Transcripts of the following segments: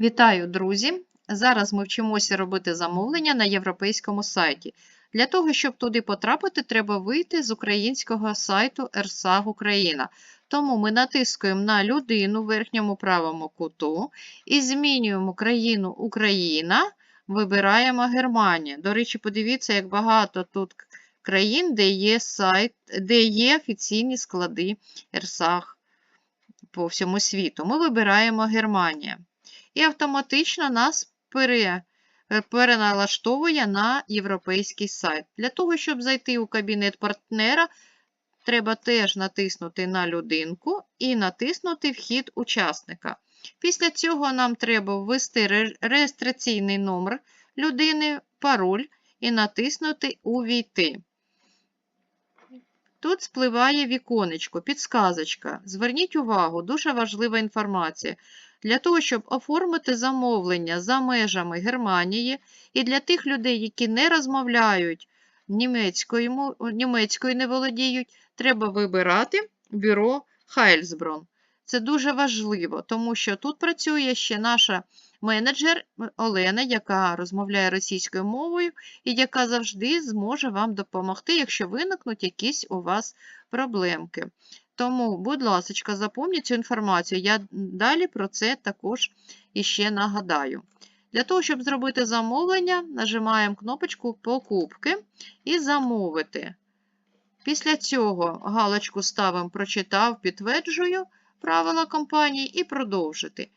Вітаю, друзі! Зараз ми вчимося робити замовлення на європейському сайті. Для того, щоб туди потрапити, треба вийти з українського сайту РСАГ Україна. Тому ми натискуємо на людину в верхньому правому куту і змінюємо країну Україна, вибираємо Германія. До речі, подивіться, як багато тут країн, де є сайт, де є офіційні склади РСАГ по всьому світу. Ми вибираємо Германія і автоматично нас е, переналаштовує на європейський сайт. Для того, щоб зайти у кабінет партнера, треба теж натиснути на людинку і натиснути Вхід учасника. Після цього нам треба ввести реєстраційний номер людини, пароль і натиснути Увійти. Тут спливає віконечко, підсказочка. Зверніть увагу, дуже важлива інформація. Для того, щоб оформити замовлення за межами Германії, і для тих людей, які не розмовляють німецькою, німецькою не володіють, треба вибирати бюро Хайльсброн. Це дуже важливо, тому що тут працює ще наша менеджер Олена, яка розмовляє російською мовою і яка завжди зможе вам допомогти, якщо виникнуть якісь у вас проблемки. Тому, будь ласка, запомніть цю інформацію. Я далі про це також іще нагадаю. Для того, щоб зробити замовлення, нажимаємо кнопочку Покупки і замовити. Після цього галочку ставимо Прочитав, підтверджую правила компанії і продовжити.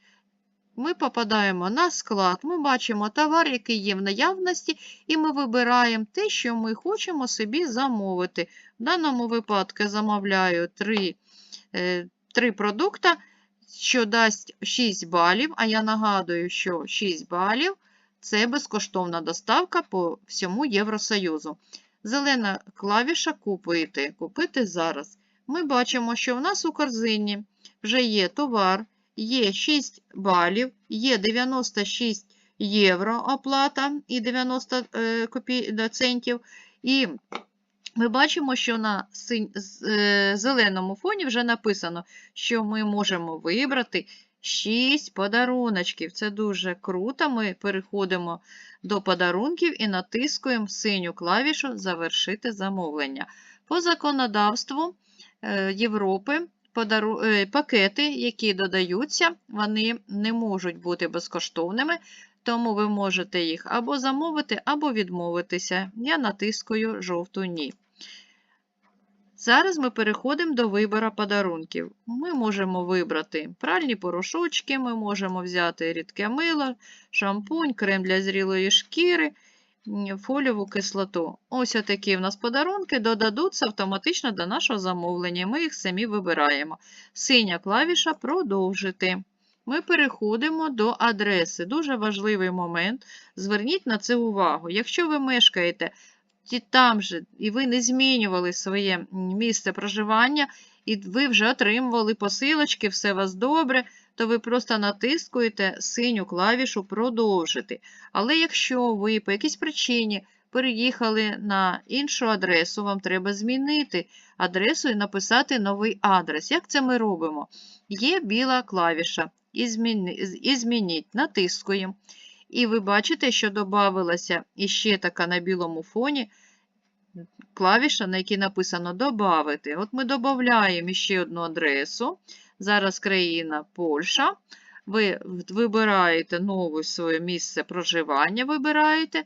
Ми попадаємо на склад, ми бачимо товар, який є в наявності, і ми вибираємо те, що ми хочемо собі замовити. В даному випадку замовляю 3, е, 3 продукти, що дасть 6 балів, а я нагадую, що 6 балів це безкоштовна доставка по всьому Євросоюзу. Зелена клавіша Купити. Купити зараз. Ми бачимо, що в нас у корзині вже є товар, є 6 балів, є 96 євро оплата і 90 е, центів. І ми бачимо, що на е, зеленому фоні вже написано, що ми можемо вибрати 6 подаруночків. Це дуже круто. Ми переходимо до подарунків і натискуємо синю клавішу Завершити замовлення. По законодавству е, Європи подару... е, пакети, які додаються, вони не можуть бути безкоштовними, тому ви можете їх або замовити, або відмовитися. Я натискую жовту Ні. Зараз ми переходимо до вибору подарунків. Ми можемо вибрати пральні порошочки, ми можемо взяти рідке мило, шампунь, крем для зрілої шкіри, фоліову кислоту. Ось такі в нас подарунки додадуться автоматично до нашого замовлення. Ми їх самі вибираємо. Синя клавіша Продовжити. Ми переходимо до адреси. Дуже важливий момент. Зверніть на це увагу. Якщо ви мешкаєте там же, і ви не змінювали своє місце проживання, і ви вже отримували посилочки, все у вас добре, то ви просто натискуєте синю клавішу Продовжити. Але якщо ви по якійсь причині переїхали на іншу адресу, вам треба змінити адресу і написати новий адрес. Як це ми робимо? Є біла клавіша «Ізміни- з- «Ізмініть», натискуємо. І ви бачите, що додавалася іще така на білому фоні клавіша, на якій написано «Добавити». От ми додаємо ще одну адресу. Зараз країна Польща. Ви вибираєте нове своє місце проживання, вибираєте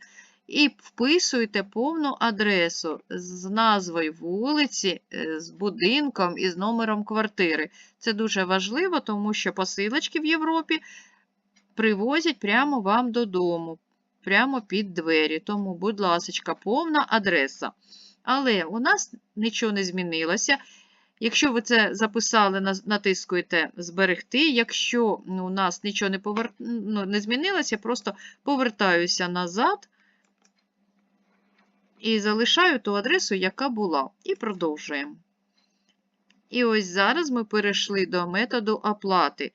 і вписуєте повну адресу з назвою вулиці, е, з будинком і з номером квартири. Це дуже важливо, тому що посилочки в Європі привозять прямо вам додому, прямо під двері. Тому, будь ласка, повна адреса. Але у нас нічого не змінилося. Якщо ви це записали, натискуєте Зберегти. Якщо у нас нічого не, повер... ну, не змінилося, я просто повертаюся назад і залишаю ту адресу, яка була. І продовжуємо. І ось зараз ми перейшли до методу оплати.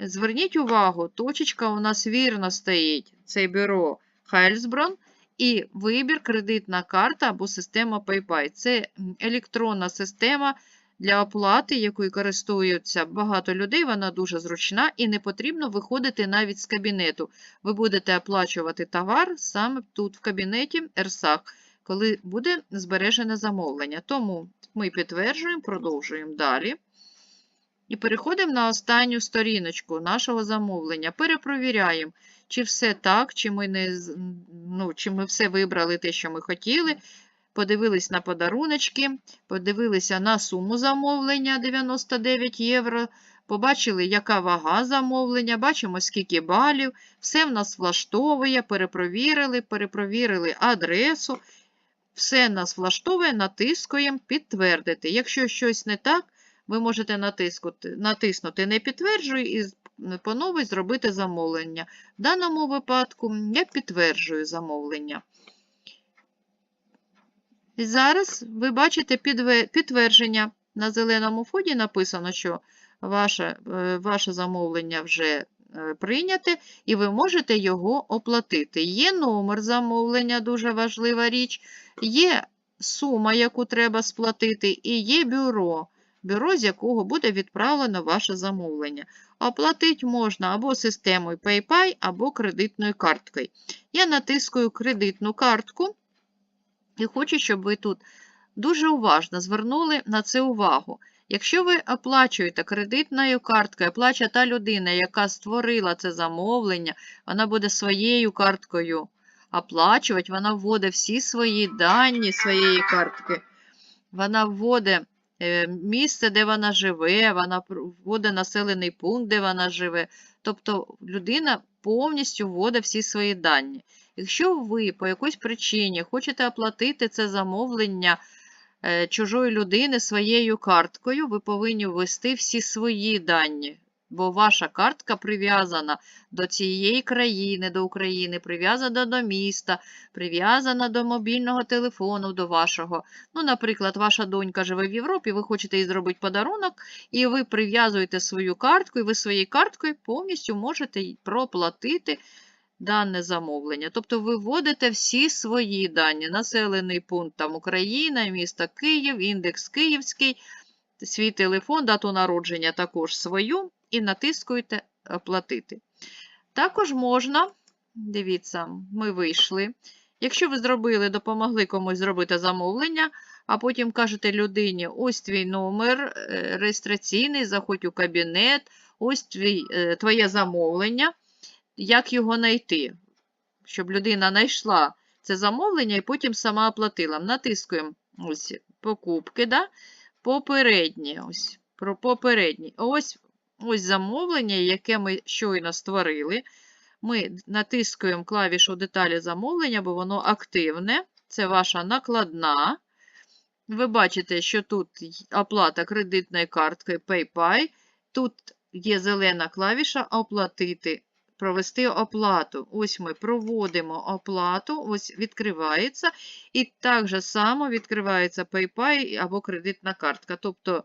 Зверніть увагу, точечка у нас вірно стоїть. Це бюро Хайльсброн і вибір кредитна карта або система PayPay. Це електронна система для оплати, якою користуються багато людей, вона дуже зручна і не потрібно виходити навіть з кабінету. Ви будете оплачувати товар саме тут, в кабінеті РСАХ, коли буде збережене замовлення. Тому ми підтверджуємо, продовжуємо далі. І переходимо на останню сторіночку нашого замовлення. Перепровіряємо, чи все так, чи ми, не, ну, чи ми все вибрали те, що ми хотіли. Подивились на подаруночки, подивилися на суму замовлення 99 євро. Побачили, яка вага замовлення, бачимо, скільки балів. Все в нас влаштовує, перепровірили, перепровірили адресу. Все нас влаштовує, натискуємо підтвердити. Якщо щось не так, ви можете натискати, натиснути не підтверджую і по зробити замовлення. В даному випадку я підтверджую замовлення. І зараз ви бачите підтвердження. На зеленому фоні написано, що ваше, е, ваше замовлення вже е, прийняте, і ви можете його оплатити. Є номер замовлення, дуже важлива річ, є сума, яку треба сплатити, і є бюро, бюро, з якого буде відправлено ваше замовлення. Оплатити можна або системою PayPay, або кредитною карткою. Я натискую кредитну картку. І хочу, щоб ви тут дуже уважно звернули на це увагу. Якщо ви оплачуєте кредитною карткою, оплачує та людина, яка створила це замовлення, вона буде своєю карткою оплачувати, вона вводить всі свої дані своєї картки. Вона вводить місце, де вона живе, вона вводить населений пункт, де вона живе. Тобто людина повністю вводить всі свої дані. Якщо ви по якоїсь причині хочете оплатити це замовлення е, чужої людини своєю карткою, ви повинні ввести всі свої дані, бо ваша картка прив'язана до цієї країни, до України, прив'язана до міста, прив'язана до мобільного телефону, до вашого. Ну, наприклад, ваша донька живе в Європі, ви хочете їй зробити подарунок, і ви прив'язуєте свою картку, і ви своєю карткою повністю можете проплатити дане замовлення. Тобто ви вводите всі свої дані. Населений пункт там Україна, місто Київ, індекс Київський, свій телефон, дату народження також свою, і натискуєте оплатити. Також можна, дивіться, ми вийшли. Якщо ви зробили, допомогли комусь зробити замовлення, а потім кажете людині: ось твій номер е, реєстраційний, заходь у кабінет, ось твій, е, твоє замовлення, як його знайти, щоб людина знайшла це замовлення і потім сама оплатила. Натискуємо ось покупки, да? попередні. Ось, про попередні. Ось, ось замовлення, яке ми щойно створили. Ми натискуємо клавішу деталі замовлення, бо воно активне. Це ваша накладна. Ви бачите, що тут оплата кредитною карткою PayPay. Тут є зелена клавіша Оплатити. Провести оплату. Ось ми проводимо оплату, ось відкривається. І так же само відкривається PayPay або кредитна картка. Тобто,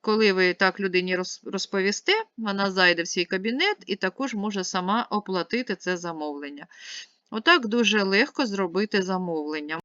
коли ви так людині розповісте, вона зайде в свій кабінет і також може сама оплатити це замовлення. Отак дуже легко зробити замовлення.